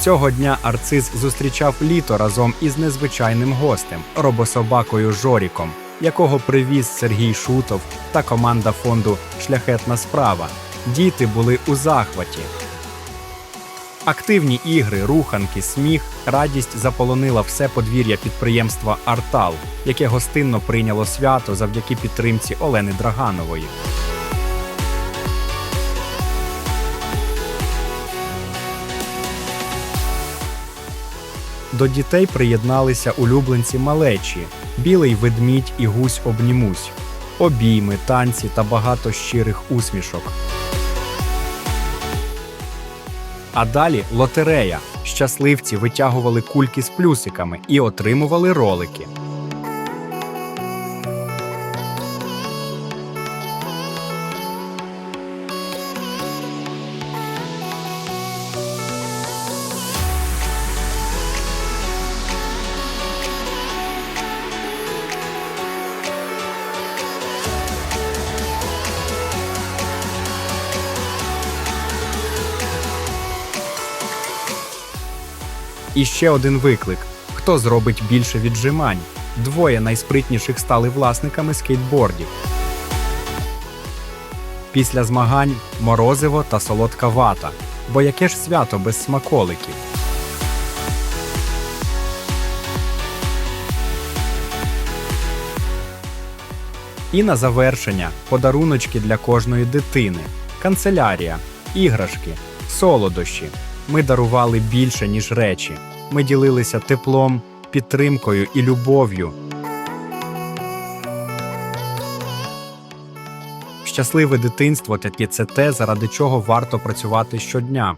Цього дня Арциз зустрічав літо разом із незвичайним гостем робособакою Жоріком, якого привіз Сергій Шутов та команда фонду Шляхетна справа. Діти були у захваті. Активні ігри, руханки, сміх, радість заполонила все подвір'я підприємства Артал, яке гостинно прийняло свято завдяки підтримці Олени Драганової. До дітей приєдналися улюбленці малечі, білий ведмідь і гусь обнімусь, обійми, танці та багато щирих усмішок. А далі лотерея. Щасливці витягували кульки з плюсиками і отримували ролики. І ще один виклик: хто зробить більше віджимань? Двоє найспритніших стали власниками скейтбордів. Після змагань морозиво та солодка вата. Бо яке ж свято без смаколиків? І на завершення подаруночки для кожної дитини, канцелярія, іграшки, солодощі. Ми дарували більше, ніж речі. Ми ділилися теплом, підтримкою і любов'ю. Щасливе дитинство таки це те, заради чого варто працювати щодня.